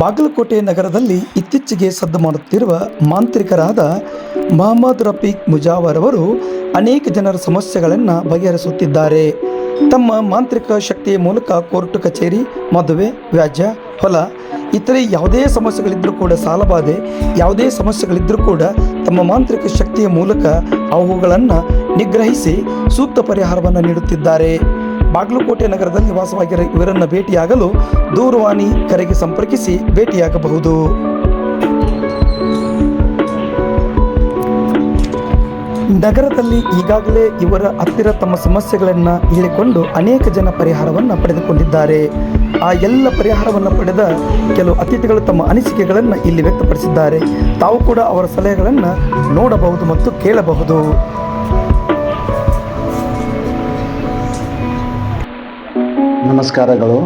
ಬಾಗಲಕೋಟೆ ನಗರದಲ್ಲಿ ಇತ್ತೀಚೆಗೆ ಸದ್ದು ಮಾಡುತ್ತಿರುವ ಮಾಂತ್ರಿಕರಾದ ಮಹಮ್ಮದ್ ರಫೀಕ್ ಮುಜಾವರ್ ಅವರು ಅನೇಕ ಜನರ ಸಮಸ್ಯೆಗಳನ್ನು ಬಗೆಹರಿಸುತ್ತಿದ್ದಾರೆ. ತಮ್ಮ ಮಾಂತ್ರಿಕ ಶಕ್ತಿಯ ಮೂಲಕ ಕೋರ್ಟ್ ಕಚೇರಿ, ಮದುವೆ, ವ್ಯಾಜ್ಯ, ಹೊಲ, ಇತರೆ ಯಾವುದೇ ಸಮಸ್ಯೆಗಳಿದ್ದರೂ ಕೂಡ ಸಾಲಬಾಧೆ, ಯಾವುದೇ ಸಮಸ್ಯೆಗಳಿದ್ದರೂ ಕೂಡ ತಮ್ಮ ಮಾಂತ್ರಿಕ ಶಕ್ತಿಯ ಮೂಲಕ ಅವುಗಳನ್ನು ನಿಗ್ರಹಿಸಿ ಸೂಕ್ತ ಪರಿಹಾರವನ್ನು ನೀಡುತ್ತಿದ್ದಾರೆ. ಬಾಗಲಕೋಟೆ ನಗರದಲ್ಲಿ ವಾಸವಾಗಿರುವ ಇವರನ್ನು ಭೇಟಿಯಾಗಲು ದೂರವಾಣಿ ಕರೆಗೆ ಸಂಪರ್ಕಿಸಿ ಭೇಟಿಯಾಗಬಹುದು. ನಗರದಲ್ಲಿ ಈಗಾಗಲೇ ಇವರ ಹತ್ತಿರ ತಮ್ಮ ಸಮಸ್ಯೆಗಳನ್ನು ಹೇಳಿಕೊಂಡು ಅನೇಕ ಜನ ಪರಿಹಾರವನ್ನು ಪಡೆದುಕೊಂಡಿದ್ದಾರೆ. ಆ ಎಲ್ಲ ಪರಿಹಾರವನ್ನು ಪಡೆದ ಕೆಲವು ಅತಿಥಿಗಳು ತಮ್ಮ ಅನಿಸಿಕೆಗಳನ್ನು ಇಲ್ಲಿ ವ್ಯಕ್ತಪಡಿಸಿದ್ದಾರೆ. ತಾವು ಕೂಡ ಅವರ ಸಲಹೆಗಳನ್ನು ನೋಡಬಹುದು ಮತ್ತು ಕೇಳಬಹುದು. ನಮಸ್ಕಾರಗಳು.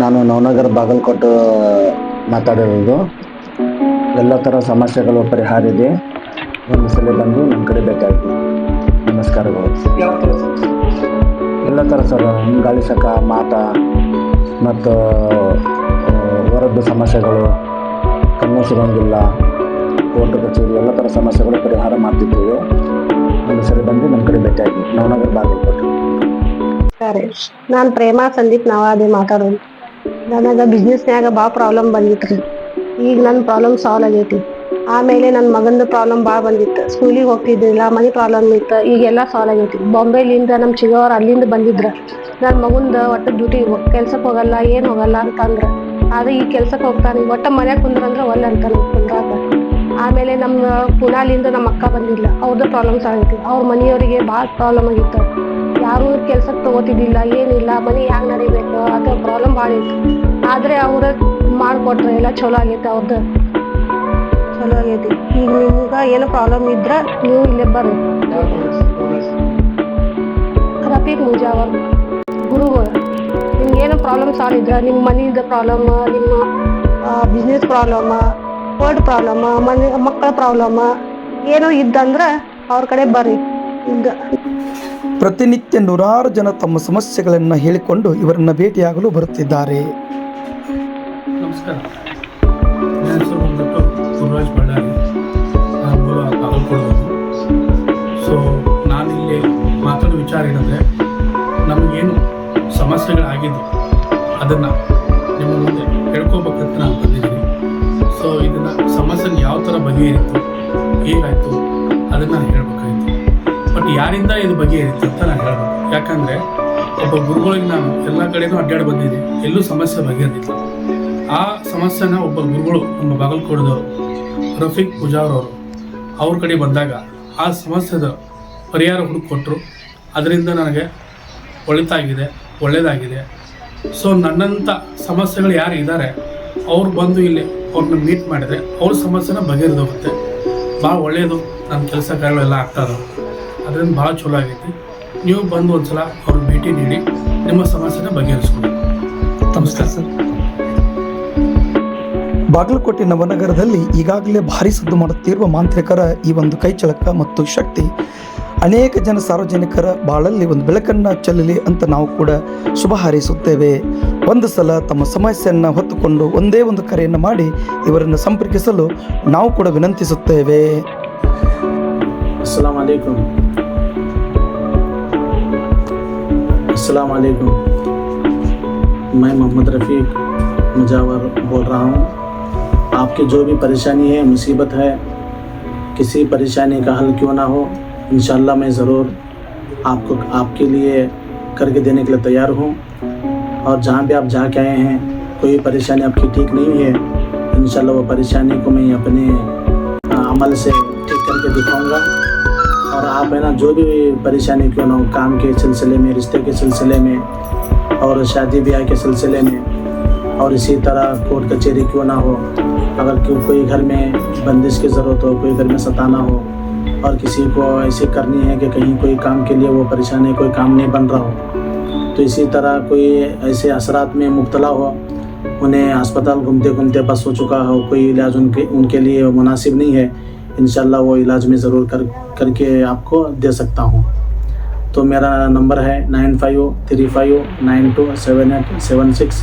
ನಾನು ನವನಗರ ಬಾಗಲಕೋಟೆ ಮಾತಾಡಿರೋದು. ಎಲ್ಲ ಥರ ಸಮಸ್ಯೆಗಳು ಪರಿಹಾರ ಇದೆ. ಒಂದು ಸಲ ಬಂದು ನಮ್ಮ ಕಡೆ ಬೇಕಾಯಿತು ನಮಸ್ಕಾರಗಳು. ಎಲ್ಲ ಥರ ಸರ್, ಗಾಳಿ ಶಕ ಮಾತ, ಮತ್ತು ಹೊರದ್ದು ಸಮಸ್ಯೆಗಳು, ಕಣ್ಣು ಸಿಗೋಂಗಿಲ್ಲ ಕೋರ್ಟ್ ಕಚೇರಿ, ಎಲ್ಲ ಥರ ಸಮಸ್ಯೆಗಳು ಪರಿಹಾರ ಮಾಡ್ತಿದ್ದೇವೆ. ಒಂದು ಸಲ ಬಂದು ನಮ್ಮ ಕಡೆ ಭೇಟಿಯಾಗಿ ನವನಗರ ಬಾಗಲಕೋಟೆ. ಸರಿ ನಾನು ಪ್ರೇಮ, ಸಂದೀಪ್ ನವಾದೆ ಮಾತಾಡೋದು. ನನಗೆ ಬಿಸ್ನೆಸ್ನ್ಯಾಗ ಭಾಳ ಪ್ರಾಬ್ಲಮ್ ಬಂದಿತ್ತು ಈಗ ನನ್ನ ಪ್ರಾಬ್ಲಮ್ ಸಾಲ್ವ್ ಆಗೈತಿ. ಆಮೇಲೆ ನನ್ನ ಮಗಂದು ಪ್ರಾಬ್ಲಮ್ ಭಾಳ ಬಂದಿತ್ತು. ಸ್ಕೂಲಿಗೆ ಹೋಗ್ತಿದ್ದಿಲ್ಲ, ಮನಿ ಪ್ರಾಬ್ಲಮ್ ಇತ್ತು. ಈಗೆಲ್ಲ ಸಾಲ್ವ್ ಆಗೈತಿ. ಬಾಂಬೆಲಿಂದ ನಮ್ಮ ಚಿಗವ್ರು ಅಲ್ಲಿಂದ ಬಂದಿದ್ರ. ನನ್ನ ಮಗುಂದ ಒಟ್ಟು ಡ್ಯೂಟಿ ಕೆಲ್ಸಕ್ಕೆ ಹೋಗಲ್ಲ, ಏನು ಹೋಗಲ್ಲ ಅಂತಂದ್ರೆ. ಆದ್ರೆ ಈ ಕೆಲ್ಸಕ್ಕೆ ಹೋಗ್ತಾನೆ. ಒಟ್ಟು ಮನ್ಯಾಗ ಕುಂದ್ರಂದ್ರೆ ಒಲ್ಲೆ ಅಂತಾನೆ ಕುಂದ್ರಾಗ ಆಮೇಲೆ ನಮ್ಮ ಪುನಾಲಿಂದ ನಮ್ಮ ಅಕ್ಕ ಬಂದಿಲ್ಲ ಅವ್ರದ್ದು ಪ್ರಾಬ್ಲಮ್ಸ್ ಆಗೈತಿ. ಅವ್ರ ಮನೆಯವರಿಗೆ ಭಾಳ ಪ್ರಾಬ್ಲಮ್ ಆಗಿತ್ತು. ಯಾರೂ ಕೆಲ್ಸಕ್ಕೆ ತಗೋತಿದ್ದಿಲ್ಲ ಏನಿಲ್ಲ ಮನೆ ಹ್ಯಾಂಗ್ ನಡಿಬೇಕು ಅದು ಪ್ರಾಬ್ಲಮ್ ಭಾಳ ಇತ್ತು. ಆದರೆ ಅವ್ರ ಮಾಡ್ಕೊಟ್ರೆ ಎಲ್ಲ ಚಲೋ ಆಗೈತೆ ಅವ್ರದ್ದು ಚಲೋ ಆಗೈತಿ. ಈಗ ನಿಮ್ಗೆ ಏನು ಪ್ರಾಬ್ಲಮ್ ಇದ್ರೆ? ನೀವು ಇಲ್ಲೇ ಬರ್ರಿ. ರಫೀಕ್ ಮುಜಾವರ್ ಗುರುಗಳು ನಿಮ್ಗೆ ಏನೋ ಪ್ರಾಬ್ಲಮ್ ಸಾಲ್ ಇದ್ರೆ? ನಿಮ್ಮ ಮನೆಯಿಂದ ಪ್ರಾಬ್ಲಮ್ ನಿಮ್ಮ ಬಿಸ್ನೆಸ್ ಪ್ರಾಬ್ಲಮ್ ವರ್ಡ್ ಪ್ರಾಬ್ಲಮ್ ಮನೆ ಮಕ್ಕಳ ಪ್ರಾಬ್ಲಮ್ ಏನೋ ಇದ್ದಂದ್ರೆ ಅವ್ರ ಕಡೆ ಬರ್ರಿ. ಇದ್ದ ಪ್ರತಿನಿತ್ಯ ನೂರಾರು ಜನ ತಮ್ಮ ಸಮಸ್ಯೆಗಳನ್ನು ಹೇಳಿಕೊಂಡು ಇವರನ್ನು ಭೇಟಿಯಾಗಲು ಬರುತ್ತಿದ್ದಾರೆ. ನಮಸ್ಕಾರ. ಸೊ ನಾನಿಲ್ಲಿ ವಿಚಾರ ಏನಂದರೆ ಸಮಸ್ಯೆಗಳಾಗಿದ್ದು, ಅದನ್ನು ನಿಮ್ಮ ಮುಂದೆ ಹೇಳ್ಕೋಬೇಕಂತ ನಾನು ಬಂದಿದ್ದೀನಿ. ಸೊ ಇದನ್ನು ಸಮಸ್ಯೆನ ಯಾವ ಥರ ಬಗೆಹರಿತು, ಹೇಗಾಯಿತು, ಅದನ್ನು ನಾನು ಹೇಳ್ಬೇಕಾಗಿತ್ತು ಬಟ್ ಯಾರಿಂದ ಇದು ಬಗ್ಗೆ ಅಂತ ನಾನು ಹೇಳ್ಬೋದು ಯಾಕಂದರೆ ಒಬ್ಬ ಗುರುಗಳಿಗೆ ನಾನು ಎಲ್ಲ ಕಡೆನೂ ಅಡ್ಡಾಡಿ ಬಂದಿದ್ದೆ ಎಲ್ಲೂ ಸಮಸ್ಯೆ ಬಗೆಹರಿದಿಲ್ಲ. ಆ ಸಮಸ್ಯೆನ ಒಬ್ಬ ಗುರುಗಳು ನಮ್ಮ ಬಾಗಲಕೋಟದವರು, ರಫೀಕ್ ಪೂಜಾರ್ ಅವರು ಅವ್ರ ಕಡೆ ಬಂದಾಗ ಆ ಸಮಸ್ಯೆದ ಪರಿಹಾರ ಹುಡುಕೊಟ್ರು ಅದರಿಂದ ನನಗೆ ಒಳಿತಾಗಿದೆ ಒಳ್ಳೆಯದಾಗಿದೆ ಸೊ ನನ್ನಂಥ ಸಮಸ್ಯೆಗಳು ಯಾರು ಇದ್ದಾರೆ ಅವ್ರು ಬಂದು ಇಲ್ಲಿ ಅವ್ರನ್ನ ಮೀಟ್ ಮಾಡಿದರೆ ಅವ್ರ ಸಮಸ್ಯೆನ ಬಗೆಹರಿದೋಗುತ್ತೆ. ಭಾಳ ಒಳ್ಳೆಯದು ನನ್ನ ಕೆಲಸ ಕಾರ್ಯಗಳೆಲ್ಲ ಆಗ್ತದೆ ಅದರಿಂದ ಭಾಳ ಚಲೋ ಆಗೈತಿ. ನೀವು ಬಂದು ಒಂದ್ಸಲ ಅವ್ರಿಗೆ ಭೇಟಿ ನೀಡಿ ನಿಮ್ಮ ಸಮಸ್ಯೆನ ಬಗೆಹರಿಸ್ಕೊಳ್ಳಿ ನಮಸ್ಕಾರ ಸರ್. ಬಾಗಲಕೋಟೆ ನವನಗರದಲ್ಲಿ ಈಗಾಗಲೇ ಭಾರಿ ಸದ್ದು ಮಾಡುತ್ತಿರುವ ಮಾಂತ್ರಿಕರ ಈ ಒಂದು ಕೈಚಳಕ ಮತ್ತು ಶಕ್ತಿ ಅನೇಕ ಜನ ಸಾರ್ವಜನಿಕರ ಬಾಳಲ್ಲಿ ಒಂದು ಬೆಳಕನ್ನು ಚೆಲ್ಲಲಿ ಅಂತ ನಾವು ಕೂಡ ಶುಭ ಹಾರೈಸುತ್ತೇವೆ. ಒಂದು ಸಲ ತಮ್ಮ ಸಮಸ್ಯೆಯನ್ನು ಹೊತ್ತುಕೊಂಡು ಒಂದೇ ಒಂದು ಕರೆಯನ್ನು ಮಾಡಿ ಇವರನ್ನು ಸಂಪರ್ಕಿಸಲು ನಾವು ಕೂಡ ವಿನಂತಿಸುತ್ತೇವೆ. ಅಸ್ಲಾಂ अस्सलाम वालेकुम मैं मोहम्मद रफ़ीक मुजावर बोल रहा हूँ। आपकी जो भी परेशानी है, मुसीबत है, किसी परेशानी का हल क्यों ना हो इन मैं ज़रूर आपको, आपके लिए करके देने के लिए तैयार हूँ। और जहाँ भी आप जाके आए हैं, कोई परेशानी आपकी ठीक नहीं है इन वो परेशानी को मैं अपने अमल से ठीक करके दिखाऊँगा। और आप है ना, जो भी परेशानी क्यों ना हो, काम के सिलसिले में, रिश्ते के सिलसिले में, और शादी ब्याह के सिलसिले में, और इसी तरह कोर्ट कचहरी क्यों ना हो? अगर क्यों कोई घर में बंदिश की ज़रूरत हो, कोई घर में सताना हो, और किसी को ऐसे करनी है कि कहीं कोई काम के लिए वो परेशान है, कोई काम नहीं बन रहा हो तो इसी तरह कोई ऐसे असरात में मुब्तला हो, उन्हें अस्पताल घूमते घूमते बस हो चुका हो, कोई इलाज उनके उनके लिए मुनासिब नहीं है इन वो इलाज में ज़रूर कर, करके आपको दे सकता हूँ। तो मेरा नंबर है nine five three five nine two seven eight seven six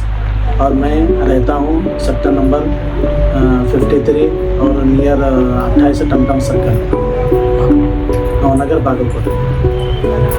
और मैं रहता हूँ सेक्टर नंबर फिफ्टी थ्री और नियर अट्ठाईस टमटम सर्कल नौनगर बागलपुर